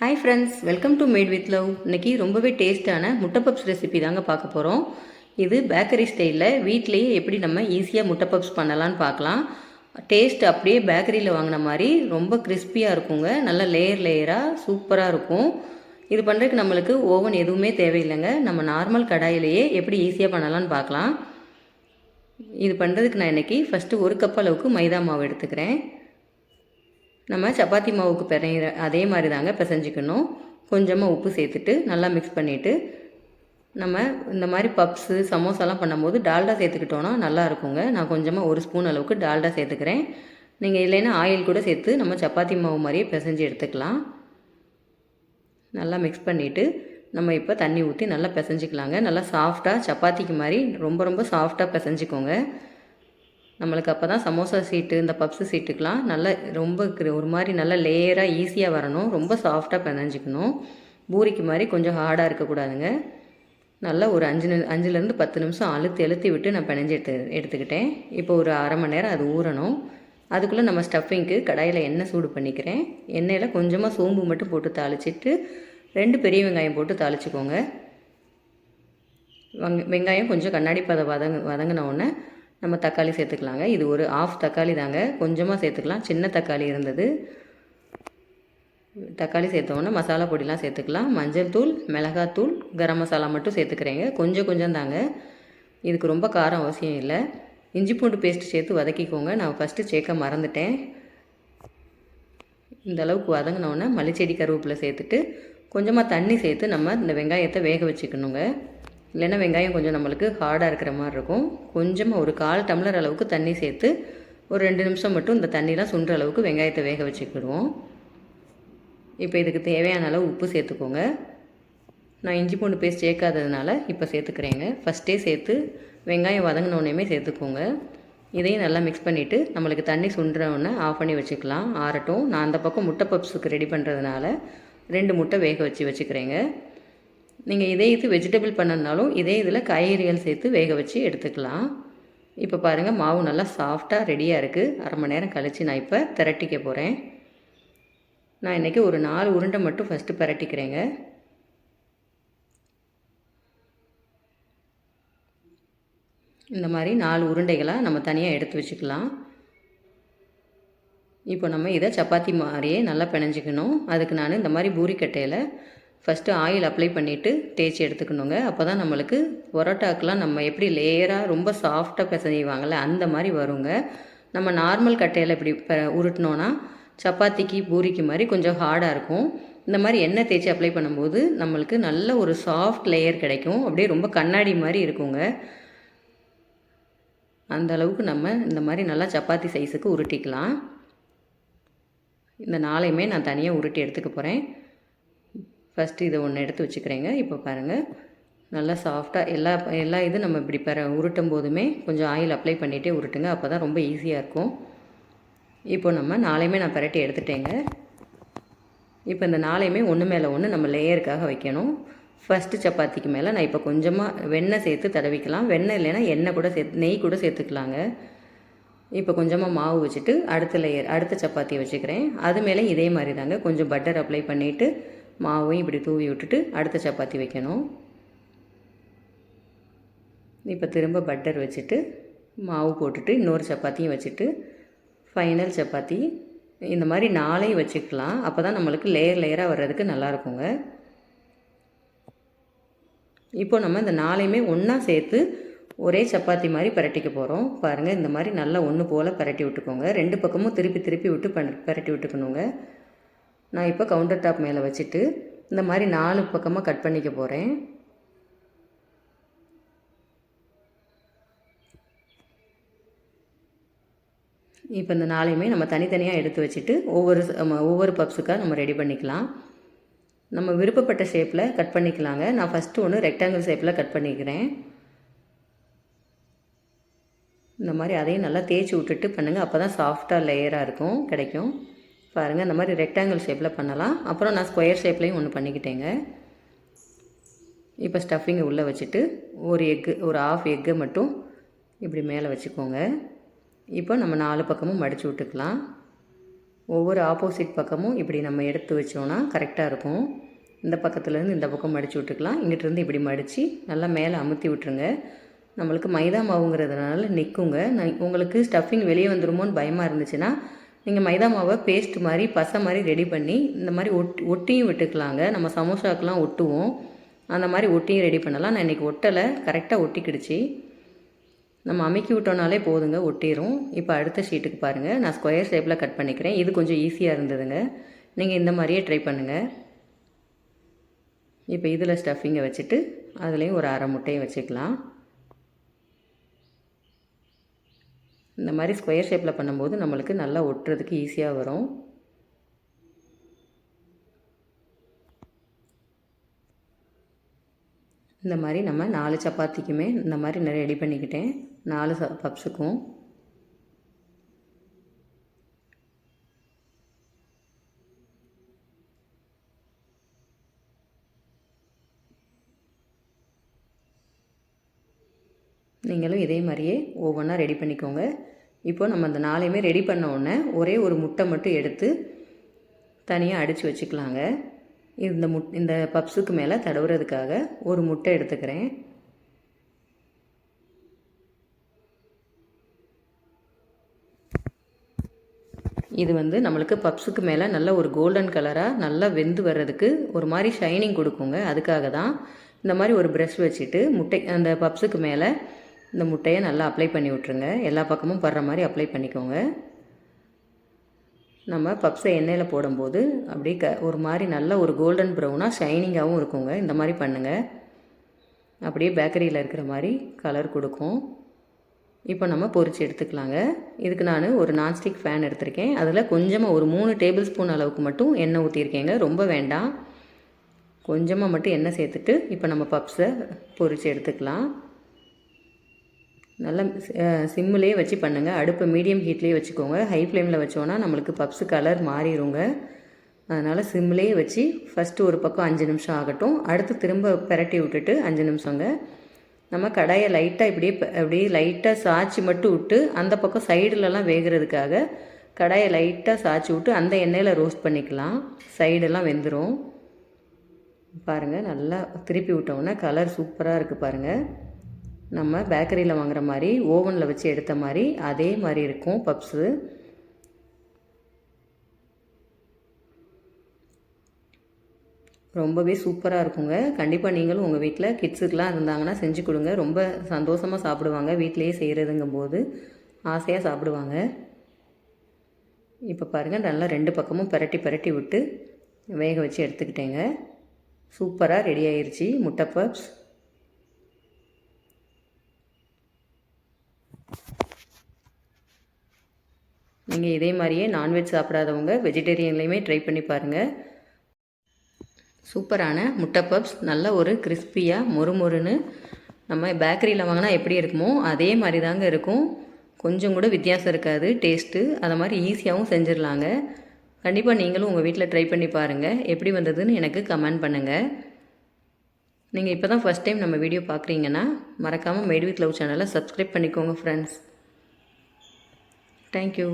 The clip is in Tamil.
Hi friends welcome to made with love இன்னைக்கு ரொம்பவே டேஸ்ட்டான முட்டை பப்ஸ் ரெசிபி தாங்க பார்க்க போகிறோம் இது பேக்கரி ஸ்டைலில் வீட்லேயே எப்படி நம்ம ஈஸியாக முட்டை பப்ஸ் பண்ணலான்னு பார்க்கலாம். டேஸ்ட் அப்படியே பேக்கரியில் வாங்கின மாதிரி ரொம்ப கிறிஸ்பியாக இருக்குங்க. நல்ல லேயர் லேயராக சூப்பராக இருக்கும். இது பண்ணுறதுக்கு நம்மளுக்கு ஓவன் எதுவுமே தேவையில்லைங்க. நம்ம நார்மல் கடாயிலேயே எப்படி ஈஸியாக பண்ணலான்னு பார்க்கலாம். இது பண்ணுறதுக்கு நான் இன்றைக்கி ஃபஸ்ட்டு ஒரு கப் அளவுக்கு மைதா மாவு எடுத்துக்கிறேன். நம்ம சப்பாத்தி மாவுக்கு பிணையிற அதே மாதிரி தாங்க பிசைஞ்சிக்கணும். கொஞ்சமாக உப்பு சேர்த்துட்டு நல்லா மிக்ஸ் பண்ணிவிட்டு நம்ம இந்த மாதிரி பப்ஸு சமோசாலாம் பண்ணும்போது டால்டா சேர்த்துக்கிட்டோன்னா நல்லா இருக்குங்க. நான் கொஞ்சமாக ஒரு ஸ்பூன் அளவுக்கு டால்டா சேர்த்துக்கிறேன். நீங்கள் இல்லைன்னா ஆயில் கூட சேர்த்து நம்ம சப்பாத்தி மாவு மாதிரியே பிசைஞ்சு எடுத்துக்கலாம். நல்லா மிக்ஸ் பண்ணிவிட்டு நம்ம இப்போ தண்ணி ஊற்றி நல்லா பிசைஞ்சிக்கலாங்க. நல்லா சாஃப்டாக சப்பாத்திக்கு மாதிரி ரொம்ப ரொம்ப சாஃப்டாக பிசைஞ்சிக்கோங்க. நம்மளுக்கு அப்போ தான் சமோசா சீட்டு இந்த பப்ஸு சீட்டுக்கெலாம் நல்ல ரொம்ப ஒரு மாதிரி நல்லா லேயராக ஈஸியாக வரணும். ரொம்ப சாஃப்டாக பிணைஞ்சிக்கணும். பூரிக்கு மாதிரி கொஞ்சம் ஹார்டாக இருக்கக்கூடாதுங்க நல்லா ஒரு அஞ்சு நி- அஞ்சுலேருந்து பத்து நிமிஷம் அழுத்தி அழுத்தி விட்டு நான் பிணைஞ்சு எடுத்து எடுத்துக்கிட்டேன். இப்போ ஒரு அரை மணி நேரம் அது ஊறணும். அதுக்குள்ளே நம்ம ஸ்டஃபிங்க்கு கடாயில் எண்ணெய் சூடு பண்ணிக்கிறேன். எண்ணெயில் கொஞ்சமாக சோம்பு மட்டும் போட்டு தாளிச்சிட்டு ரெண்டு பெரிய வெங்காயம் போட்டு தாளிச்சுக்கோங்க. வெங்காயம் கொஞ்சம் கண்ணாடி பதம் வதங்க வதங்கின உடனே நம்ம தக்காளி சேர்த்துக்கலாங்க. இது ஒரு ஆஃப் தக்காளி தாங்க. கொஞ்சமாக சேர்த்துக்கலாம். சின்ன தக்காளி இருந்தது. தக்காளி சேர்த்தோன்னா மசாலா பொடிலாம் சேர்த்துக்கலாம். மஞ்சள் தூள் மிளகாத்தூள் கரம் மசாலா மட்டும் சேர்த்துக்கிறேங்க. கொஞ்சம் கொஞ்சம் தாங்க. இதுக்கு ரொம்ப காரம் அவசியம் இல்லை. இஞ்சி பூண்டு பேஸ்ட் சேர்த்து வதக்கிக்கோங்க. நான் ஃபஸ்ட்டு சேர்க்க மறந்துட்டேன். இந்த அளவுக்கு வதங்கினோடனே மல்லிச்செடி கருவேப்பிலை சேர்த்துட்டு கொஞ்சமாக தண்ணி சேர்த்து நம்ம இந்த வெங்காயத்தை வேக வச்சுக்கணுங்க. இல்லைன்னா வெங்காயம் கொஞ்சம் நம்மளுக்கு ஹார்டாக இருக்கிற மாதிரி இருக்கும். கொஞ்சமாக ஒரு கால் டம்ளர் அளவுக்கு தண்ணி சேர்த்து ஒரு ரெண்டு நிமிஷம் மட்டும் இந்த தண்ணிலாம் சுண்டுற அளவுக்கு வெங்காயத்தை வேக வச்சுக்கிடுவோம். இப்போ இதுக்கு தேவையான அளவு உப்பு சேர்த்துக்கோங்க. நான் இஞ்சி பூண்டு பேஸ்ட் சேர்க்காததுனால இப்போ சேர்த்துக்கிறேங்க. ஃபஸ்ட்டே சேர்த்து வெங்காயம் வதங்கினோடனே சேர்த்துக்கோங்க. இதையும் நல்லா மிக்ஸ் பண்ணிவிட்டு நம்மளுக்கு தண்ணி சுண்டுறவுடனே ஆஃப் பண்ணி வச்சுக்கலாம். ஆறட்டும். நான் அந்த பக்கம் முட்டை பப்ஸுக்கு ரெடி பண்ணுறதுனால ரெண்டு முட்டை வேக வச்சு வச்சுக்கிறேங்க. நீங்கள் இதே இது வெஜிடபிள் பண்ணனாலும் இதே இதில் காய்கறிகள் சேர்த்து வேக வச்சு எடுத்துக்கலாம். இப்போ பாருங்கள் மாவு நல்லா சாஃப்டாக ரெடியாக இருக்குது அரை மணி நேரம் கழித்து நான் இப்போ திரட்டிக்க போகிறேன் நான் இன்றைக்கி ஒரு நாலு உருண்டை மட்டும் ஃபஸ்ட்டு பரட்டிக்கிறேங்க. இந்த மாதிரி நாலு உருண்டைகளாக நம்ம தனியாக எடுத்து வச்சுக்கலாம். இப்போ நம்ம இதை சப்பாத்தி மாதிரியே நல்லா பிணைஞ்சிக்கணும். அதுக்கு நான் இந்த மாதிரி பூரிக்கட்டையில் ஃபஸ்ட்டு ஆயில் அப்ளை பண்ணிவிட்டு தேய்ச்சி எடுத்துக்கணுங்க. அப்போ தான் நம்மளுக்கு பரோட்டாக்கெலாம் நம்ம எப்படி லேயராக ரொம்ப சாஃப்டாக பிசைவாங்கள்ல அந்த மாதிரி வருங்க. நம்ம நார்மல் கட்டையில் இப்படி ப உருட்டினோன்னா சப்பாத்திக்கு பூரிக்கு மாதிரி கொஞ்சம் ஹார்டாக இருக்கும். இந்த மாதிரி எண்ணெய் தேய்ச்சி அப்ளை பண்ணும்போது நம்மளுக்கு நல்ல ஒரு சாஃப்ட் லேயர் கிடைக்கும். அப்படியே ரொம்ப கண்ணாடி மாதிரி இருக்குங்க. அந்த அளவுக்கு நம்ம இந்த மாதிரி நல்லா சப்பாத்தி சைஸுக்கு உருட்டிக்கலாம். இந்த நாளையுமே நான் தனியாக உருட்டி எடுத்துக்க போகிறேன் ஃபஸ்ட்டு இதை ஒன்று எடுத்து வச்சுக்கிறேங்க. இப்போ பாருங்கள் நல்லா சாஃப்டாக எல்லா எல்லா இது நம்ம இப்படி பெற உருட்டும் போதுமே கொஞ்சம் ஆயில் அப்ளை பண்ணிகிட்டே உருட்டுங்க. அப்போ தான் ரொம்ப ஈஸியாக இருக்கும். இப்போ நம்ம நாளையுமே நான் பரட்டி எடுத்துட்டேங்க. இப்போ இந்த நாளையுமே ஒன்று மேலே ஒன்று நம்ம லேயருக்காக வைக்கணும். ஃபஸ்ட்டு சப்பாத்திக்கு மேலே நான் இப்போ கொஞ்சமாக வெண்ணெய் சேர்த்து தடவிக்கலாம். வெண்ணெய் இல்லைன்னா எண்ணெய் கூட சேர்த்து நெய் கூட சேர்த்துக்கலாங்க. இப்போ கொஞ்சமாக மாவு வச்சுட்டு அடுத்த லேயர் அடுத்த சப்பாத்தி வச்சுக்கிறேன். அது மேலே இதே மாதிரி தாங்க கொஞ்சம் பட்டர் அப்ளை பண்ணிவிட்டு மாவையும் இப்படி தூவி விட்டுட்டு அடுத்த சப்பாத்தி வைக்கணும். இப்போ திரும்ப பட்டர் வச்சுட்டு மாவு போட்டுட்டு இன்னொரு சப்பாத்தியும் வச்சுட்டு ஃபைனல் சப்பாத்தி. இந்த மாதிரி நாளையும் வச்சுக்கலாம். அப்போ தான் நம்மளுக்கு லேயர் லேயராக வர்றதுக்கு நல்லா இருக்குங்க. இப்போ நம்ம இந்த நாளையுமே ஒன்றா சேர்த்து ஒரே சப்பாத்தி மாதிரி பரட்டிக்க போகிறோம் பாருங்கள் இந்த மாதிரி நல்லா ஒன்று போல் பரட்டி விட்டுக்கோங்க. ரெண்டு பக்கமும் திருப்பி திருப்பி விட்டு பண் பரட்டி விட்டுக்கணுங்க. நான் இப்போ கவுண்டர் டாப் மேலே வச்சுட்டு இந்த மாதிரி நாலு பக்கமாக கட் பண்ணிக்க போகிறேன் இப்போ இந்த நாளையுமே நம்ம தனித்தனியாக எடுத்து வச்சுட்டு ஒவ்வொரு நம்ம ஒவ்வொரு பப்ஸுக்காக நம்ம ரெடி பண்ணிக்கலாம். நம்ம விருப்பப்பட்ட ஷேப்பில் கட் பண்ணிக்கலாங்க. நான் ஃபஸ்ட்டு ஒன்று ரெக்டாங்கிள் ஷேப்பில் கட் பண்ணிக்கிறேன். இந்த மாதிரி அதையும் நல்லா தேய்ச்சி விட்டுட்டு பண்ணுங்கள் அப்போ தான் சாஃப்டாக லேயராக இருக்கும் கிடைக்கும். பாருங்கள் இந்த மாதிரி ரெக்டாங்கிள் ஷேப்பில் பண்ணலாம். அப்புறம் நான் ஸ்கொயர் ஷேப்லேயும் ஒன்று பண்ணிக்கிட்டேங்க. இப்போ ஸ்டஃபிங்கை உள்ளே வச்சுட்டு ஒரு எக்கு ஒரு ஆஃப் எக்கை மட்டும் இப்படி மேலே வச்சுக்கோங்க. இப்போ நம்ம நாலு பக்கமும் மடித்து விட்டுக்கலாம். ஒவ்வொரு ஆப்போசிட் பக்கமும் இப்படி நம்ம எடுத்து வச்சோன்னா கரெக்டாக இருக்கும். இந்த பக்கத்துலேருந்து இந்த பக்கம் மடித்து விட்டுக்கலாம். இங்கிட்டிருந்து இப்படி மடித்து நல்லா மேலே அமுத்தி விட்டுருங்க. நம்மளுக்கு மைதா மாவுங்கிறதுனால நிற்குங்க நான் உங்களுக்கு ஸ்டஃபிங் வெளியே வந்துருமோன்னு பயமாக இருந்துச்சுன்னா நீங்கள் மைதா மாவை பேஸ்ட் மாதிரி பசை மாதிரி ரெடி பண்ணி இந்த மாதிரி ஒட்டி ஒட்டியும் விட்டுக்கலாங்க. நம்ம சமோசாக்கெலாம் ஒட்டுவோம். அந்த மாதிரி ஒட்டியும் ரெடி பண்ணலாம். நான் இன்றைக்கி ஒட்டலை கரெக்டாக ஒட்டிக்கிடுச்சு. நம்ம அமைக்கி விட்டோனாலே போதுங்க ஒட்டிடும் இப்போ அடுத்த ஷீட்டுக்கு பாருங்கள் நான் ஸ்கொயர் ஷேப்பில் கட் பண்ணிக்கிறேன். இது கொஞ்சம் ஈஸியாக இருந்ததுங்க. நீங்கள் இந்த மாதிரியே ட்ரை பண்ணுங்கள் இப்போ இதில் ஸ்டஃபிங்கை வச்சுட்டு அதுலேயும் ஒரு அரை முட்டையும் வச்சுக்கலாம். இந்த மாதிரி ஸ்கொயர் ஷேப்பில் பண்ணும்போது நம்மளுக்கு நல்லா ஒட்டுறதுக்கு ஈஸியாக வரும். இந்த மாதிரி நம்ம நாலு சப்பாத்திக்குமே இந்த மாதிரி நான் ரெடி பண்ணிக்கிட்டேன். நாலு ச பப்ஸுக்கும் நீங்களும் இதே மாதிரியே ஒவ்வொன்றா ரெடி பண்ணிக்கோங்க. இப்போ நம்ம அந்த நாளையுமே ரெடி பண்ண உடனே ஒரே ஒரு முட்டை மட்டும் எடுத்து தனியாக அடித்து வச்சுக்கலாங்க. இந்த முட் இந்த பப்ஸுக்கு மேலே தடவுறதுக்காக ஒரு முட்டை எடுத்துக்கிறேன். இது வந்து நம்மளுக்கு பப்ஸுக்கு மேலே நல்ல ஒரு கோல்டன் கலராக நல்லா வெந்து வர்றதுக்கு ஒரு மாதிரி ஷைனிங் கொடுக்குங்க. அதுக்காக தான் இந்த மாதிரி ஒரு ப்ரெஷ் வச்சுட்டு முட்டை அந்த பப்ஸுக்கு மேலே இந்த முட்டையை நல்லா அப்ளை பண்ணி விட்ருங்க எல்லா பக்கமும் படுற மாதிரி அப்ளை பண்ணிக்கோங்க. நம்ம பப்ஸை எண்ணெயில் போடும்போது அப்படியே க ஒரு மாதிரி நல்ல ஒரு கோல்டன் ப்ரௌனாக ஷைனிங்காகவும் இருக்குங்க. இந்த மாதிரி பண்ணுங்கள் அப்படியே பேக்கரியில் இருக்கிற மாதிரி கலர் கொடுக்கும். இப்போ நம்ம பொறிச்சு எடுத்துக்கலாங்க. இதுக்கு நான் ஒரு நான்ஸ்டிக் ஃபேன் எடுத்திருக்கேன். அதில் கொஞ்சமாக ஒரு மூணு டேபிள் ஸ்பூன் அளவுக்கு மட்டும் எண்ணெய் ஊற்றிருக்கேங்க ரொம்ப வேண்டாம். கொஞ்சமாக மட்டும் எண்ணெய் சேர்த்துட்டு இப்போ நம்ம பப்ஸை பொரித்து எடுத்துக்கலாம். நல்லா சிம்மிலே வச்சு பண்ணுங்கள் அடுப்பை மீடியம் ஹீட்லேயே வச்சுக்கோங்க. ஹை ஃப்ளேமில் வச்சோன்னா நம்மளுக்கு பப்ஸு கலர் மாறிடுங்க அதனால் சிம்லேயே வச்சு ஃபஸ்ட்டு ஒரு பக்கம் அஞ்சு நிமிஷம் ஆகட்டும். அடுத்து திரும்ப பெரட்டி விட்டுட்டு அஞ்சு நிமிஷங்க. நம்ம கடாயை லைட்டாக இப்படியே அப்படியே லைட்டாக சாய்ச்சி மட்டும் விட்டு அந்த பக்கம் சைடுலலாம் வேகிறதுக்காக கடாயை லைட்டாக சாய்ச்சி விட்டு அந்த எண்ணெயில் ரோஸ்ட் பண்ணிக்கலாம். சைடெல்லாம் வெந்துடும் பாருங்கள் நல்லா திருப்பி விட்டோன்னே கலர் சூப்பராக இருக்குது பாருங்கள் நம்ம பேக்கரியில் வாங்குகிற மாதிரி ஓவனில் வச்சு எடுத்த மாதிரி அதே மாதிரி இருக்கும் பப்ஸு ரொம்பவே சூப்பராக இருக்குங்க. கண்டிப்பாக நீங்களும் உங்கள் வீட்டில் கிட்ஸுக்கெலாம் இருந்தாங்கன்னா செஞ்சு கொடுங்க. ரொம்ப சந்தோஷமாக சாப்பிடுவாங்க வீட்டிலையே செய்கிறதுங்கும் போது ஆசையாக சாப்பிடுவாங்க. இப்போ பாருங்கள் நல்லா ரெண்டு பக்கமும் பரட்டி பரட்டி விட்டு வேக வச்சு எடுத்துக்கிட்டேங்க. சூப்பராக ரெடி ஆயிடுச்சு முட்டை பப்ஸ் நீங்கள் இதே மாதிரியே நான்வெஜ் சாப்பிடாதவங்க வெஜிடேரியன்லேயுமே ட்ரை பண்ணி பாருங்கள் சூப்பரான முட்டை பப்ஸ் நல்ல ஒரு கிறிஸ்பியாக மொறுமொறுன்னு நம்ம பேக்கரியில் வாங்கினா எப்படி இருக்குமோ அதே மாதிரி தாங்க இருக்கும். கொஞ்சம் கூட வித்தியாசம் இருக்காது டேஸ்ட்டு அதை மாதிரி ஈஸியாகவும் செஞ்சிடலாங்க கண்டிப்பாக நீங்களும் உங்கள் வீட்டில் ட்ரை பண்ணி பாருங்கள் எப்படி வந்ததுன்னு எனக்கு கமெண்ட் பண்ணுங்கள் நீங்கள் இப்போ தான் ஃபஸ்ட் டைம் நம்ம வீடியோ பார்க்குறீங்கன்னா மறக்காமல் மேட் வித் லவ் சேனலை சப்ஸ்கிரைப் பண்ணிக்கோங்க ஃப்ரெண்ட்ஸ் தேங்க்யூ